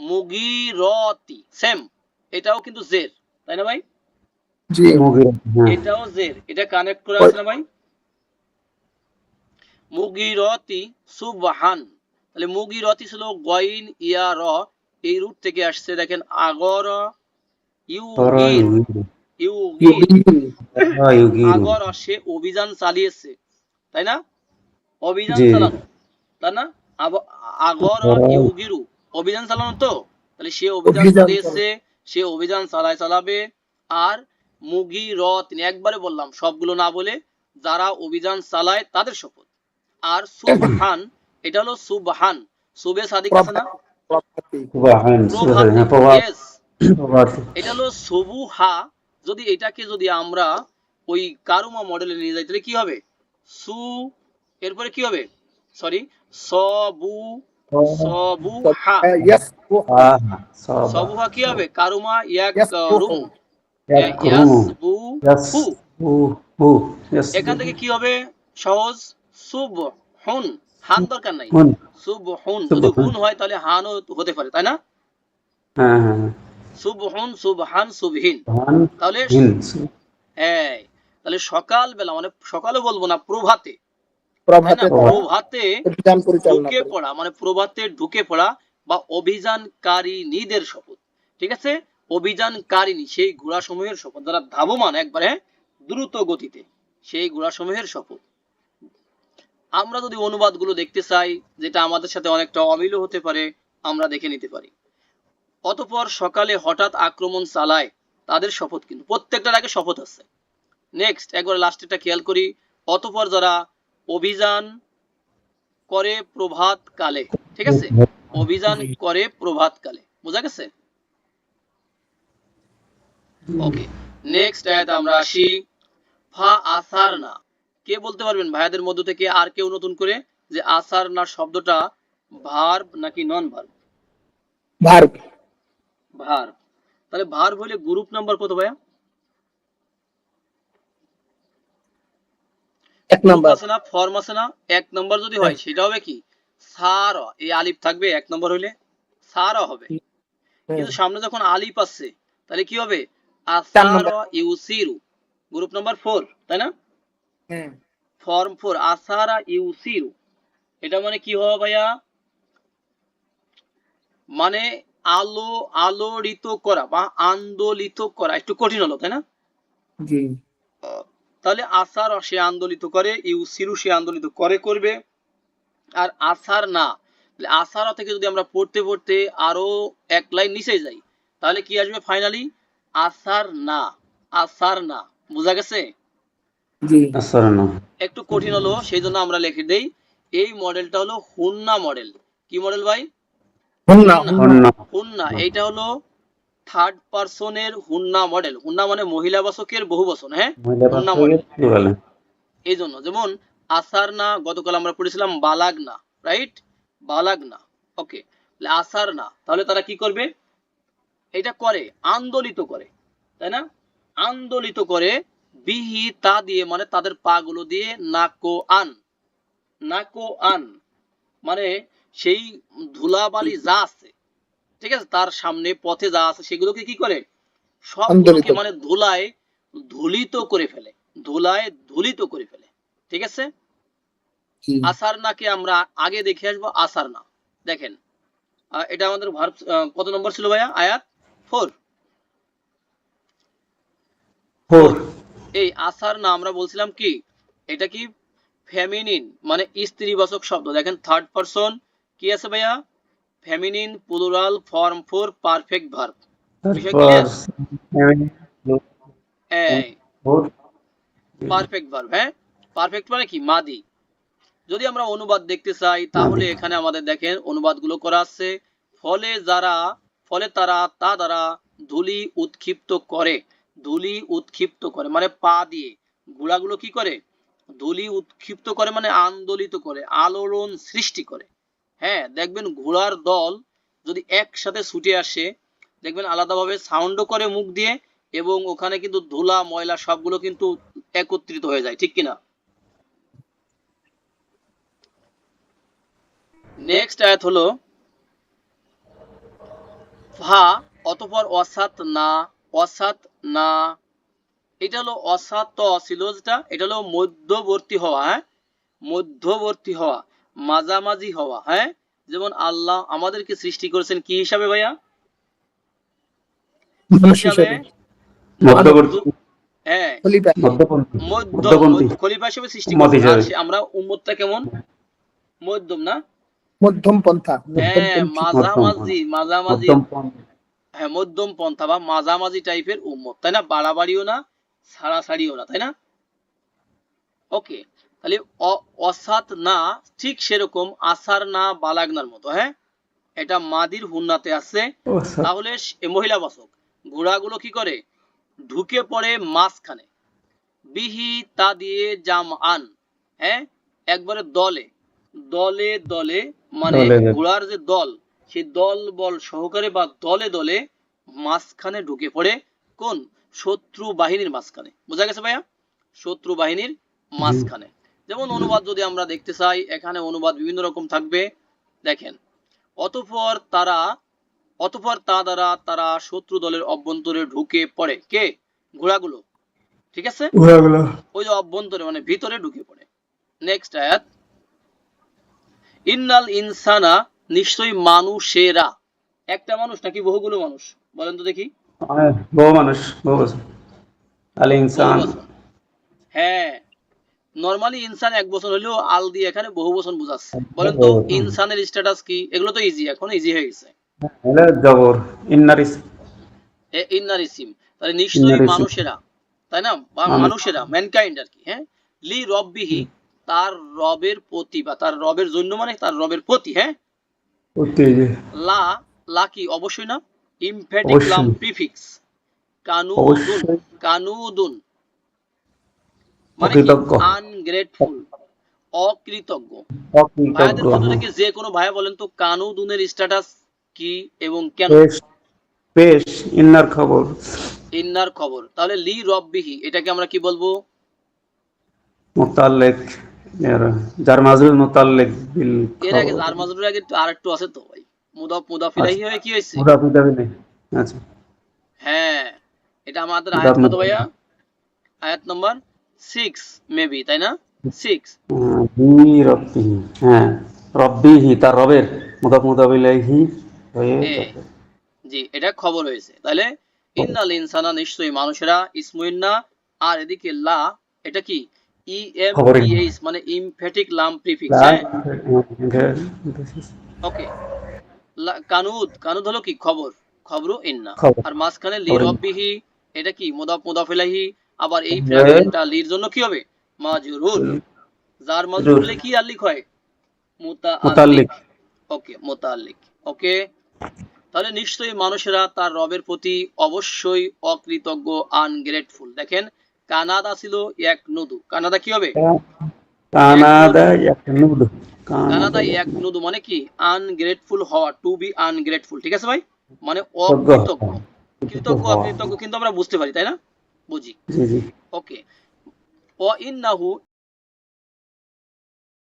মুগিরতি same. এটাও কিন্তু জের তাই না ভাই? জি হ্যাঁ। এটাও জের এটা কানেক্ট করে আছে না ভাই? মুগিরতি সুবহান। তাহলে মুগিরতি ছিল গইন ইয়া র এই রুট থেকে আসছে দেখেন আগর আগর সে অভিযান চালিয়েছে তাই না? অভিযান চালানো তাই না? আগর আগর। ইউগিরু। অভিযান চালানো তো? তাহলে সে অভিযান চালিয়েছে সে অভিযান চালায় চালাবে আর মুগি র তিনি একবারে বললাম সবগুলো না বলে যারা অভিযান চালায় তাদের শপথ। আর সুবহান এটা হলো সুবহান। সুবে সাদিক আছে না? এটা হলো সবুহা। যদি এটাকে যদি আমরা ওই কারুমা মডেলে নিয়ে যাই তাহলে কি হবে? সু এরপরে কি হবে? সরি সবু সবুহা। কি হবে? কারুমা ইয়াকরুমু ইয়াসবুহু এখান থেকে কি হবে? সহজ। সুব হুন হান দরকার নাই। হুন। সুব হুন যদি হুন হয় তাহলে হানও হতে পারে তাই না? হ্যাঁ হ্যাঁ সুব হুন সুবহান সুবহিন। তাহলে হ্যাঁ তাহলে সকাল বেলা মানে সকালে বলব না প্রভাতে প্রভাতে প্রভাতে ঢুকে পড়া মানে প্রভাতে ঢুকে পড়া বা অভিযানকারিনীদের শপথ ঠিক আছে? অভিযানকারিনী সেই ঘোড়া সমূহের শপথ যারা ধাবমান একবারে দ্রুত গতিতে সেই শপথ। আমরা যদি অনুবাদগুলো দেখতে চাই যেটা আমাদের সাথে অনেকটা অমিল হতে পারে আমরা দেখে নিতে পারি। অতপর সকালে হঠাৎ আক্রমণ চালায় তাদের শপথ কিন্তু প্রত্যেকটার আগে শপথ আছে। নেক্সট একবার লাস্টেরটা খেয়াল করি অতপর যারা অভিযান করে প্রভাত কালে ঠিক আছে? অভিযান করে প্রভাত কালে বোঝা গেছে? ওকে নেক্সট আয়াত আমরা আসি ফা আসার না কে বলতে পারবেন? ভাইয়াদের মধ্য থেকে আর কেউ নতুন করে? যে আসার না শব্দটা ভার্ব নাকি নন ভার্ব ভার্ব ভার্ব তাহলে ভার্ব হলে গ্রুপ নাম্বার কত ভাইয়া? নাম্বার। আছে না ফর্ম আছে না এক নম্বর যদি হয় সেটা হবে কি? সার এই আলিফ থাকবে এক নম্বর হইলে সার হবে। কিন্তু সামনে যখন আলিফ আসছে তাহলে কি হবে? আসার ইউসিরু গ্রুপ নাম্বার ফোর তাই না? হুম ফর্ম ফোর আসারা ইউসিরু এটা মানে কি হবে ভাইয়া? মানে আলো আলোড়িত করা বা আন্দোলিত করা একটু কঠিন হলো তাই না? জি। তাহলে আসার সে আন্দোলিত করে ইউসিরু সে আন্দোলিত করে করবে। আর আসার না তাহলে আসার থেকে যদি আমরা পড়তে পড়তে আরও এক লাইন নিচে যাই তাহলে কি আসবে ফাইনালি আসার না আসার না। বোঝা গেছে? একটু কঠিন হলো সেই জন্য আমরা লিখে দেই এই মডেলটা হলো হুন্না মডেল। কি মডেল ভাই? হুন্না। হুন্না। হুন্না এইটা হলো থার্ড পার্সনের হুন্না মডেল হুন্না মানে মহিলা বাচকের বহু বচন হ্যাঁ? হুন্না মডেল এই জন্য যেমন আসার না গতকাল আমরা পড়েছিলাম বালাগ না রাইট বালাগ না ওকে আসার না তাহলে তারা কি করবে? এটা করে আন্দোলিত করে তাই না? আন্দোলিত করে বিহি তা দিয়ে মানে তাদের পা গুলো দিয়ে নাকো আন নাকো আন। মানে সেই ধুলাবালি যা আছে ঠিক আছে তার সামনে পথে যা আছে সেগুলোকে কি করে? সবগুলোকে মানে ধুলায় ধুলিত করে ফেলে ধুলায় ধুলিত করে ফেলে ঠিক আছে? আসার নাকে আমরা আগে দেখে আসব আসার না দেখেন এটা আমাদের ভার্ব কত নম্বর ছিল ভাইয়া? আয়াত? ফোর? ফোর। এই আসার না আমরা বলছিলাম কি? এটা কি ফেমিনিন মানে স্ত্রীবাচক শব্দ। দেখেন থার্ড পারসন কি আছে ভাইয়া? Feminine plural form four perfect verb. Four. Perfect verb হ্যাঁ? পারফেক্ট মানে কি? মাদি। যদি আমরা অনুবাদ দেখতে চাই তাহলে এখানে আমাদের দেখেন অনুবাদগুলো করা আছে। ফলে যারা ফলে তারা তা দ্বারা ধুলি উৎক্ষিপ্ত করে। ধুলি উৎক্ষিপ্ত করে মানে পা দিয়ে। গুড়াগুলো কি করে? ধুলি উৎক্ষিপ্ত করে মানে আন্দোলিত করে আলোড়ন সৃষ্টি করে। হ্যাঁ দেখবেন ঘোড়ার দল যদি একসাথে ছুটে আসে, দেখবেন আলাদাভাবে সাউন্ডও করে মুখ দিয়ে এবং ওখানে কিন্তু ধুলা, ময়লা সবগুলো কিন্তু একত্রিত হয়ে যায়, ঠিক কিনা? নেক্সট আয়াত হলো ফা অতপর অসাত না অসাত না। এটা হলো অসাত ছিল যেটা, এটা হলো মধ্যবর্তী হওয়া হ্যাঁ? মধ্যবর্তী হওয়া। মাঝামাঝি হওয়া হ্যাঁ? যেমন আল্লাহ আমাদেরকে সৃষ্টি করেছেন কি হিসাবে ভাইয়া? হ্যাঁ। খলিফা। মধ্যপন্থী মধ্য মধ্যপন্থী মধ্য- খলিফা হিসেবে সৃষ্টি উম্মত করেছেন। আর হিসেবে। সে- আমরা উম্মতটা কেমন? মধ্যম না? মধ্যম পন্থা। হ্যাঁ মাঝামাঝি মাঝামাঝি। হ্যাঁ মধ্যম পন্থা বা মাঝামাঝি টাইপের উম্মত। তাই না? বাড়াবাড়িও না ছাড়াছাড়িও না তাই না? ওকে তাহলে অসাত না ঠিক সেরকম আসার না বালাগনার মতো হ্যাঁ? এটা মাদির হুন্নাতে আছে। তাহলে মহিলা বাসক ঘোড়াগুলো কি করে? ঢুকে পড়ে মাঝখানে। বিহি তা দিয়ে জাম আন হ্যাঁ? একবারে দলে দলে দলে মানে। ঘোড়ার যে দল সেই দল বল সহকারে বা দলে দলে মাঝখানে ঢুকে পড়ে কোন? শত্রু বাহিনীর মাঝখানে। বোঝা গেছে ভাইয়া? শত্রু বাহিনীর মাঝখানে। যেমন অনুবাদ যদি আমরা দেখতে চাই এখানে অনুবাদ বিভিন্ন রকম থাকবে। দেখেন অতঃপর তারা অতঃপর তা দ্বারা তারা শত্রু দলের অভ্যন্তরে ঢুকে পড়ে। কে? ঘোড়াগুলো। ঠিক আছে? ঘোড়াগুলো। ওই যে অভ্যন্তরে মানে ভিতরে ঢুকে পড়ে। নেক্সট আয়াত। ইন্নাল ইনসানা নিশ্চয়ই মানুষেরা। একটা মানুষ নাকি বহুগুলো মানুষ? বলেন তো দেখি। অনেক বহু মানুষ বহু আল ইনসান। হ্যাঁ নরমালি ইনসান এক বছর হলেও আল দিয়ে এখানে বহু বছর বোঝাচ্ছে। বলেন তো ইনসানের স্ট্যাটাস কি? এগুলো তো ইজি এখন ইজি হয়ে গেছে। হলে জবর ইন্নার ইসিম। তাহলে নিশ্চয়ই মানুষেরা তাই না? বা মানুষেরা ম্যানকাইন্ড আর কি হ্যাঁ? লি রব্বিহি তার রবের প্রতি বা তার রবের জন্য মানে তার রবের প্রতি হ্যাঁ? লা লা কি? অবশ্যই না? ইমফ্যাটিক। লাম প্রিফিক্স কানুদুন কানুদুন। মানে আনগ্রেটফুল অকৃতজ্ঞ। ভাইয়াদের থেকে যে কোনো ভাইয়া বলেন তো কানুদুনের স্ট্যাটাস কি এবং কেন? পেশ পেশ ইন্নার খবর। ইন্নার খবর। তাহলে লি রব্বিহি এটাকে আমরা কি বলব? মোতাল্লেক যার মাজরুল মোতাল্লেক বিল এর আগে জার মাজরুর আগে আর আছে তো ভাই। মুদাফ মুদাফিলাহি হয়ে কি মুদাফ মুদাফি আচ্ছা। হ্যাঁ। এটা আমাদের আয়াত কত ভাইয়া? আয়াত নাম্বার? সিক্স মেবি তাই না? সিক্স রব্বিহি হ্যাঁ। রব্বিহি তার রবের। মুদাফ হ্যাঁ। জি এটা খবর হয়েছে। তাহলে ইন্নাল ইনসানা নিশ্চয়ই মানুষেরা ইসমুইন্না আর এদিকে লা এটা কি? ই এম ই এইচ মানে ইমফ্যাটিক লাম প্রিফিক্স হ্যাঁ? ওকে। কানুদ কানুদ হলো কি? খবর। খবর ইন্না। আর মাঝখানে লি রব্বিহি এটা কি? মুদাফ মুদাফিলাহি আবার এই। ফ্র্যাগমেন্টটা লির জন্য কি হবে? মাজরুর যার মাজরুর হলে কি আলিক হয়? মুতাআল্লিক। ওকে মুতাআল্লিক। ওকে? তাহলে নিশ্চয়ই মানুষেরা তার রবের প্রতি অবশ্যই অকৃতজ্ঞ আনগ্রেটফুল। দেখেন কানাদা ছিল এক নদু। কানাদা কি হবে? কানাডা এক নুদ। কানাদা। এক নদু মানে কি? আনগ্রেটফুল হওয়া টু বি আনগ্রেটফুল। ঠিক আছে ভাই? মানে কৃতজ্ঞ অকৃতজ্ঞ। কৃতজ্ঞ অকৃতজ্ঞ কিন্তু আমরা বুঝতে পারি তাই না? বুঝি? ওকে ও ইন্নাহু